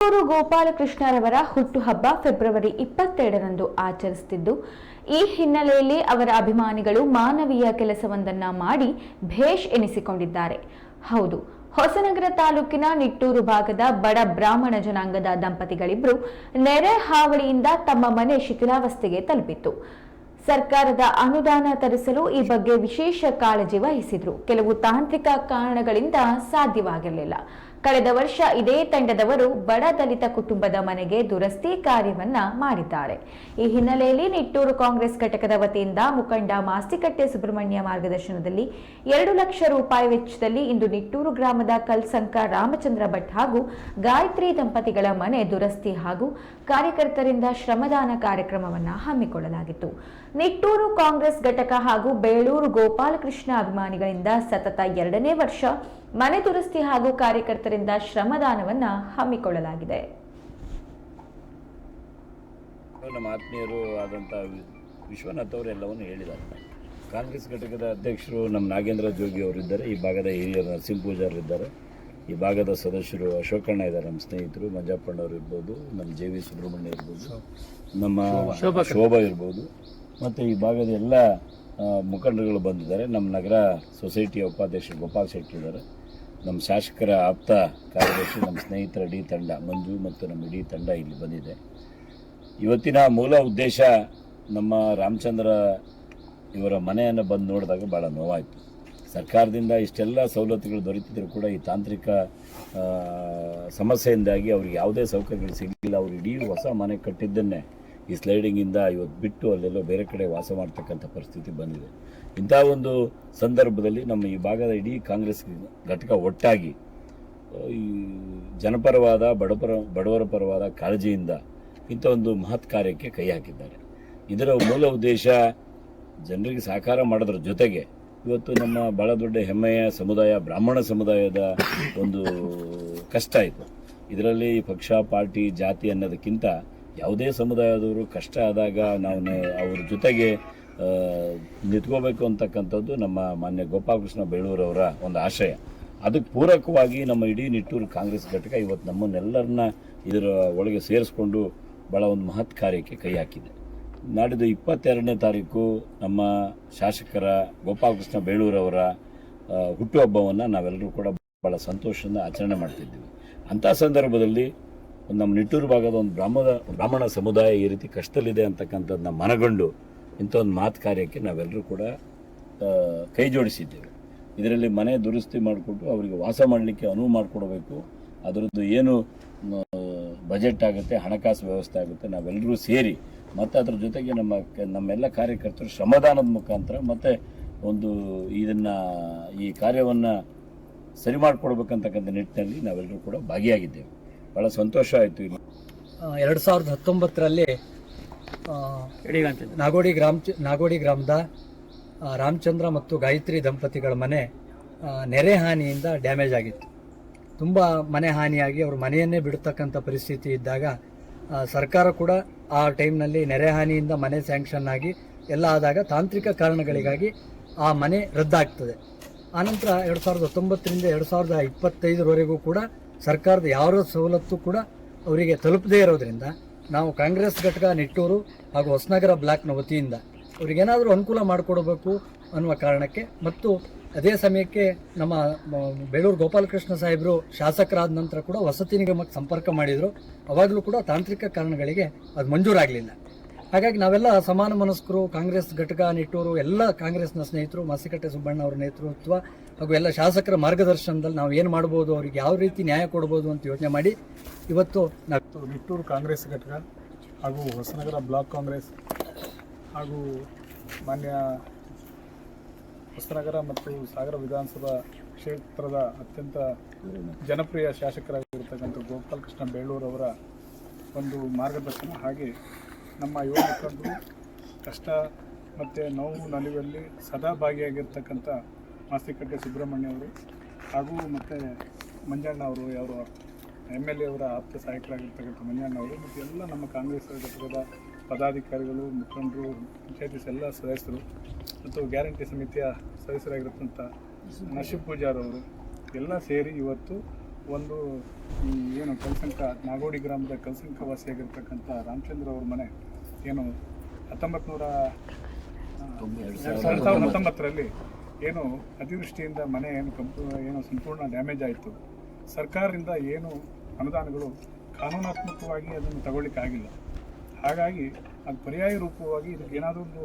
ಕಿತ್ತೂರು ಗೋಪಾಲಕೃಷ್ಣರವರ ಹುಟ್ಟುಹಬ್ಬ ಫೆಬ್ರವರಿ ಇಪ್ಪತ್ತೆರಡರಂದು ಆಚರಿಸುತ್ತಿದ್ದು, ಈ ಹಿನ್ನೆಲೆಯಲ್ಲಿ ಅವರ ಅಭಿಮಾನಿಗಳು ಮಾನವೀಯ ಕೆಲಸವೊಂದನ್ನ ಮಾಡಿ ಭೇಷ್ ಎನಿಸಿಕೊಂಡಿದ್ದಾರೆ. ಹೌದು, ಹೊಸನಗರ ತಾಲೂಕಿನ ನಿಟ್ಟೂರು ಭಾಗದ ಬಡ ಬ್ರಾಹ್ಮಣ ಜನಾಂಗದ ದಂಪತಿಗಳಿಬ್ರು ನೆರೆ ಹಾವಳಿಯಿಂದ ತಮ್ಮ ಮನೆ ಶಿಥಿಲಾವಸ್ಥೆಗೆ ತಲುಪಿತ್ತು. ಸರ್ಕಾರದ ಅನುದಾನ ತರಿಸಲು ಈ ಬಗ್ಗೆ ವಿಶೇಷ ಕಾಳಜಿ ವಹಿಸಿದ್ರು. ಕೆಲವು ತಾಂತ್ರಿಕ ಕಾರಣಗಳಿಂದ ಸಾಧ್ಯವಾಗಿರಲಿಲ್ಲ. ಕಳೆದ ವರ್ಷ ಇದೇ ತಂಡದವರು ಬಡ ದಲಿತ ಕುಟುಂಬದ ಮನೆಗೆ ದುರಸ್ತಿ ಕಾರ್ಯವನ್ನ ಮಾಡಿದ್ದಾರೆ. ಈ ಹಿನ್ನೆಲೆಯಲ್ಲಿ ನಿಟ್ಟೂರು ಕಾಂಗ್ರೆಸ್ ಘಟಕದ ವತಿಯಿಂದ ಮುಖಂಡ ಮಾಸ್ತಿಕಟ್ಟೆ ಸುಬ್ರಹ್ಮಣ್ಯ ಮಾರ್ಗದರ್ಶನದಲ್ಲಿ ಎರಡು ಲಕ್ಷ ರೂಪಾಯಿ ವೆಚ್ಚದಲ್ಲಿ ಇಂದು ನಿಟ್ಟೂರು ಗ್ರಾಮದ ಕಲ್ಸಂಕ ರಾಮಚಂದ್ರ ಭಟ್ ಹಾಗೂ ಗಾಯತ್ರಿ ದಂಪತಿಗಳ ಮನೆ ದುರಸ್ತಿ ಹಾಗೂ ಕಾರ್ಯಕರ್ತರಿಂದ ಶ್ರಮದಾನ ಕಾರ್ಯಕ್ರಮವನ್ನು ಹಮ್ಮಿಕೊಳ್ಳಲಾಗಿತ್ತು. ನಿಟ್ಟೂರು ಕಾಂಗ್ರೆಸ್ ಘಟಕ ಹಾಗೂ ಬೇಳೂರು ಗೋಪಾಲಕೃಷ್ಣ ಅಭಿಮಾನಿಗಳಿಂದ ಸತತ ಎರಡನೇ ವರ್ಷ ಮನೆ ದುರಸ್ತಿ ಹಾಗೂ ಕಾರ್ಯಕರ್ತರಿಂದ ಶ್ರಮದಾನವನ್ನ ಹಮ್ಮಿಕೊಳ್ಳಲಾಗಿದೆ. ನಮ್ಮ ಆತ್ಮೀಯರು ಆದಂಥ ವಿಶ್ವನಾಥ್ ಅವರು ಎಲ್ಲವನ್ನು ಹೇಳಿದ್ದಾರೆ. ಕಾಂಗ್ರೆಸ್ ಘಟಕದ ಅಧ್ಯಕ್ಷರು ನಮ್ಮ ನಾಗೇಂದ್ರ ಜೋಗಿ ಅವರಿದ್ದಾರೆ ಈ ಭಾಗದ ಹಿರಿಯರ ನರಸಿಂಹ ಪೂಜಾರ್ ಇದ್ದಾರೆ. ಈ ಭಾಗದ ಸದಸ್ಯರು ಅಶೋಕಣ್ಣ ಇದ್ದಾರೆ ನಮ್ಮ ಸ್ನೇಹಿತರು ಮಂಜಪ್ಪಣ್ಣವ್ರು ಇರ್ಬೋದು ನಮ್ಮ ಜೆ ವಿ ಸುಬ್ರಹ್ಮಣ್ಯ ಇರ್ಬೋದು ನಮ್ಮ ಶೋಭಾ ಇರ್ಬೋದು. ಮತ್ತು ಈ ಭಾಗದ ಎಲ್ಲ ಮುಖಂಡರುಗಳು ಬಂದಿದ್ದಾರೆ. ನಮ್ಮ ನಗರ ಸೊಸೈಟಿಯ ಉಪಾಧ್ಯಕ್ಷ ಗೋಪಾಲ್ ಶೆಟ್ಟಿ ಇದ್ದಾರೆ. ನಮ್ಮ ಶಾಸಕರ ಆಪ್ತ ಕಾರ್ಯದರ್ಶಿ, ನಮ್ಮ ಸ್ನೇಹಿತರ ಇಡೀ ತಂಡ, ಮಂಜು ಮತ್ತು ನಮ್ಮ ಇಡೀ ತಂಡ ಇಲ್ಲಿ ಬಂದಿದೆ. ಇವತ್ತಿನ ಮೂಲ ಉದ್ದೇಶ ನಮ್ಮ ರಾಮಚಂದ್ರ ಇವರ ಮನೆಯನ್ನು ಬಂದು ನೋಡಿದಾಗ ಭಾಳ ನೋವಾಯಿತು. ಸರ್ಕಾರದಿಂದ ಇಷ್ಟೆಲ್ಲ ಸವಲತ್ತುಗಳು ದೊರೆತಿದ್ರು ಕೂಡ ಈ ತಾಂತ್ರಿಕ ಸಮಸ್ಯೆಯಿಂದಾಗಿ ಅವ್ರಿಗೆ ಯಾವುದೇ ಸೌಕರ್ಯಗಳು ಸಿಗಲಿಲ್ಲ. ಅವ್ರು ಇಡೀ ಹೊಸ ಮನೆ ಕಟ್ಟಿದ್ದನ್ನೇ ಈ ಸ್ಲೈಡಿಂಗಿಂದ ಇವತ್ತು ಬಿಟ್ಟು ಅಲ್ಲೆಲ್ಲೋ ಬೇರೆ ಕಡೆ ವಾಸ ಮಾಡ್ತಕ್ಕಂಥ ಪರಿಸ್ಥಿತಿ ಬಂದಿದೆ. ಇಂಥ ಒಂದು ಸಂದರ್ಭದಲ್ಲಿ ನಮ್ಮ ಈ ಭಾಗದ ಇಡೀ ಕಾಂಗ್ರೆಸ್ ಘಟಕ ಒಟ್ಟಾಗಿ ಈ ಜನಪರವಾದ, ಬಡಪರ, ಬಡವರ ಪರವಾದ ಕಾಳಜಿಯಿಂದ ಇಂಥ ಒಂದು ಮಹತ್ ಕಾರ್ಯಕ್ಕೆ ಕೈ ಹಾಕಿದ್ದಾರೆ. ಇದರ ಮೂಲ ಉದ್ದೇಶ ಜನರಿಗೆ ಸಹಕಾರ ಮಾಡೋದ್ರ ಜೊತೆಗೆ ಇವತ್ತು ನಮ್ಮ ಬಹಳ ದೊಡ್ಡ ಹೆಮ್ಮೆಯ ಸಮುದಾಯ, ಬ್ರಾಹ್ಮಣ ಸಮುದಾಯದ ಒಂದು ಕಷ್ಟ ಇದು. ಇದರಲ್ಲಿ ಪಕ್ಷ, ಪಾರ್ಟಿ, ಜಾತಿ ಅನ್ನೋದಕ್ಕಿಂತ ಯಾವುದೇ ಸಮುದಾಯದವರು ಕಷ್ಟ ಆದಾಗ ನಾವು ಅವ್ರ ಜೊತೆಗೆ ನಿಂತ್ಕೋಬೇಕು ಅಂತಕ್ಕಂಥದ್ದು ನಮ್ಮ ಮಾನ್ಯ ಗೋಪಾಲಕೃಷ್ಣ ಬೇಳೂರವರ ಒಂದು ಆಶಯ. ಅದಕ್ಕೆ ಪೂರಕವಾಗಿ ನಮ್ಮ ಇಡೀ ನಿಟ್ಟೂರು ಕಾಂಗ್ರೆಸ್ ಘಟಕ ಇವತ್ತು ನಮ್ಮನ್ನೆಲ್ಲರನ್ನ ಇದರ ಒಳಗೆ ಸೇರಿಸ್ಕೊಂಡು ಭಾಳ ಒಂದು ಮಹತ್ ಕಾರ್ಯಕ್ಕೆ ಕೈ ಹಾಕಿದೆ. ನಾಡಿದ್ದು ಇಪ್ಪತ್ತೆರಡನೇ ತಾರೀಕು ನಮ್ಮ ಶಾಸಕರ ಗೋಪಾಲಕೃಷ್ಣ ಬೇಳೂರವರ ಹುಟ್ಟುಹಬ್ಬವನ್ನು ನಾವೆಲ್ಲರೂ ಕೂಡ ಭಾಳ ಸಂತೋಷದಿಂದ ಆಚರಣೆ ಮಾಡ್ತಿದ್ದೀವಿ. ಅಂಥ ಸಂದರ್ಭದಲ್ಲಿ ನಮ್ಮ ನಿಟ್ಟೂರು ಭಾಗದ ಒಂದು ಬ್ರಾಹ್ಮಣ ಬ್ರಾಹ್ಮಣ ಸಮುದಾಯ ಈ ರೀತಿ ಕಷ್ಟದಲ್ಲಿದೆ ಅಂತಕ್ಕಂಥದ್ದನ್ನ ಮನಗಂಡು ಇಂಥ ಒಂದು ಮಾತು ಕಾರ್ಯಕ್ಕೆ ನಾವೆಲ್ಲರೂ ಕೂಡ ಕೈ ಜೋಡಿಸಿದ್ದೇವೆ. ಇದರಲ್ಲಿ ಮನೆ ದುರಸ್ತಿ ಮಾಡಿಕೊಟ್ಟು ಅವರಿಗೆ ವಾಸ ಮಾಡಲಿಕ್ಕೆ ಅನುವು ಮಾಡಿಕೊಡಬೇಕು. ಅದರದ್ದು ಏನು ಬಜೆಟ್ ಆಗುತ್ತೆ, ಹಣಕಾಸು ವ್ಯವಸ್ಥೆ ಆಗುತ್ತೆ, ನಾವೆಲ್ಲರೂ ಸೇರಿ ಮತ್ತು ಅದ್ರ ಜೊತೆಗೆ ನಮ್ಮ ನಮ್ಮೆಲ್ಲ ಕಾರ್ಯಕರ್ತರು ಶ್ರಮದಾನದ ಮುಖಾಂತರ ಮತ್ತು ಒಂದು ಇದನ್ನು, ಈ ಕಾರ್ಯವನ್ನು ಸರಿ ಮಾಡಿಕೊಡ್ಬೇಕಂತಕ್ಕಂಥ ನಿಟ್ಟಿನಲ್ಲಿ ನಾವೆಲ್ಲರೂ ಕೂಡ ಭಾಗಿಯಾಗಿದ್ದೇವೆ. ಭಾಳ ಸಂತೋಷ ಆಯಿತು ಇಲ್ಲಿ. ಎರಡು ಸಾವಿರದ ಹತ್ತೊಂಬತ್ತರಲ್ಲಿ ನಾಗೋಡಿ ಗ್ರಾಮ ನಾಗೋಡಿ ಗ್ರಾಮದ ರಾಮಚಂದ್ರ ಮತ್ತು ಗಾಯತ್ರಿ ದಂಪತಿಗಳ ಮನೆ ನೆರೆ ಹಾನಿಯಿಂದ ಡ್ಯಾಮೇಜ್ ಆಗಿತ್ತು. ತುಂಬ ಮನೆ ಹಾನಿಯಾಗಿ ಅವ್ರ ಮನೆಯನ್ನೇ ಬಿಡ್ತಕ್ಕಂಥ ಪರಿಸ್ಥಿತಿ ಇದ್ದಾಗ ಸರ್ಕಾರ ಕೂಡ ಆ ಟೈಮ್ನಲ್ಲಿ ನೆರೆ ಹಾನಿಯಿಂದ ಮನೆ ಸ್ಯಾಂಕ್ಷನ್ ಆಗಿ ಎಲ್ಲ ಆದಾಗ ತಾಂತ್ರಿಕ ಕಾರಣಗಳಿಗಾಗಿ ಆ ಮನೆ ರದ್ದಾಗ್ತದೆ. ಆನಂತರ ಎರಡು ಸಾವಿರದ ಹತ್ತೊಂಬತ್ತರಿಂದ ಎರಡು ಸಾವಿರದ ಇಪ್ಪತ್ತೈದರವರೆಗೂ ಕೂಡ ಸರ್ಕಾರದ ಯಾವ ಸವಲತ್ತು ಕೂಡ ಅವರಿಗೆ ತಲುಪದೇ ಇರೋದ್ರಿಂದ ನಾವು ಕಾಂಗ್ರೆಸ್ ಘಟಕ, ನಿಟ್ಟೂರು ಹಾಗೂ ಹೊಸನಗರ ಬ್ಲಾಕ್ನ ವತಿಯಿಂದ ಅವರಿಗೇನಾದರೂ ಅನುಕೂಲ ಮಾಡಿಕೊಡಬೇಕು ಅನ್ನುವ ಕಾರಣಕ್ಕೆ ಮತ್ತು ಅದೇ ಸಮಯಕ್ಕೆ ನಮ್ಮ ಬೇಳೂರು ಗೋಪಾಲಕೃಷ್ಣ ಸಾಹೇಬರು ಶಾಸಕರಾದ ನಂತರ ಕೂಡ ವಸತಿ ನಿಗಮಕ್ಕೆ ಸಂಪರ್ಕ ಮಾಡಿದರು. ಅವಾಗಲೂ ಕೂಡ ತಾಂತ್ರಿಕ ಕಾರಣಗಳಿಗೆ ಅದು ಮಂಜೂರಾಗಲಿಲ್ಲ. ಹಾಗಾಗಿ ನಾವೆಲ್ಲ ಸಮಾನ ಮನಸ್ಕರು, ಕಾಂಗ್ರೆಸ್ ಘಟಕ, ನಿಟ್ಟೂರು, ಎಲ್ಲ ಕಾಂಗ್ರೆಸ್ನ ಸ್ನೇಹಿತರು, ಮಾಸಿಕಟ್ಟೆ ಸುಬ್ಬಣ್ಣ ಅವರ ನೇತೃತ್ವ ಹಾಗೂ ಎಲ್ಲ ಶಾಸಕರ ಮಾರ್ಗದರ್ಶನದಲ್ಲಿ ನಾವು ಏನು ಮಾಡ್ಬೋದು, ಅವ್ರಿಗೆ ಯಾವ ರೀತಿ ನ್ಯಾಯ ಕೊಡ್ಬೋದು ಅಂತ ಯೋಚನೆ ಮಾಡಿ ಇವತ್ತು ನಾವು ನಿಟ್ಟೂರು ಕಾಂಗ್ರೆಸ್ ಘಟಕ ಹಾಗೂ ಹೊಸನಗರ ಬ್ಲಾಕ್ ಕಾಂಗ್ರೆಸ್ ಹಾಗೂ ಮಾನ್ಯ ಹೊಸನಗರ ಮತ್ತು ಸಾಗರ ವಿಧಾನಸಭಾ ಕ್ಷೇತ್ರದ ಅತ್ಯಂತ ಜನಪ್ರಿಯ ಶಾಸಕರಾಗಿರ್ತಕ್ಕಂಥ ಗೋಪಾಲಕೃಷ್ಣ ಬೇಳೂರವರ ಒಂದು ಮಾರ್ಗದರ್ಶನ ಹಾಗೆ ನಮ್ಮ ಯುವ ಮುಖಂಡರು ಕಷ್ಟ ಮತ್ತು ನೋವು ನಲಿವಲ್ಲಿ ಸದಾ ಭಾಗಿಯಾಗಿರ್ತಕ್ಕಂಥ ಮಾಸ್ತಿಕಟ್ಟೆ ಸುಬ್ರಹ್ಮಣ್ಯ ಅವರು ಹಾಗೂ ಮತ್ತು ಮಂಜಣ್ಣ ಅವರು ಅವರು ಎಂ ಎಲ್ ಎ ಅವರ ಆಪ್ತ ಸಹಾಯಕರಾಗಿರ್ತಕ್ಕಂಥ ಮಂಜಣ್ಣ ಅವರು ಮತ್ತು ಎಲ್ಲ ನಮ್ಮ ಕಾಂಗ್ರೆಸ್ ಘಟಕದ ಪದಾಧಿಕಾರಿಗಳು, ಮುಖಂಡರು, ಪಂಚಾಯತಿ ಎಲ್ಲ ಸದಸ್ಯರು ಮತ್ತು ಗ್ಯಾರಂಟಿ ಸಮಿತಿಯ ಸದಸ್ಯರಾಗಿರ್ತಕ್ಕಂಥ ನಶೀಬ್ ಪೂಜಾರವರು ಎಲ್ಲ ಸೇರಿ ಇವತ್ತು ಒಂದು ಈ ಏನು ಕಲ್ಸಂಕ ನಾಗೋಡಿ ಗ್ರಾಮದ ಕಲ್ಸಂಕ ವಾಸಿಯಾಗಿರ್ತಕ್ಕಂಥ ರಾಮಚಂದ್ರ ಅವ್ರ ಮನೆ ಏನು ಹತ್ತೊಂಬತ್ತು ನೂರ ಎರಡು ಸಾವಿರದ ಹತ್ತೊಂಬತ್ತರಲ್ಲಿ ಏನು ಅತಿವೃಷ್ಟಿಯಿಂದ ಮನೆ ಏನು ಕಂಪು ಏನು ಸಂಪೂರ್ಣ ಡ್ಯಾಮೇಜ್ ಆಯಿತು. ಸರ್ಕಾರದಿಂದ ಏನು ಅನುದಾನಗಳು ಕಾನೂನಾತ್ಮಕವಾಗಿ ಅದನ್ನು ತಗೊಳ್ಳಿಕ್ಕಾಗಿಲ್ಲ. ಹಾಗಾಗಿ ಅದು ಪರ್ಯಾಯ ರೂಪವಾಗಿ ಇದಕ್ಕೆ ಏನಾದರೂ ಒಂದು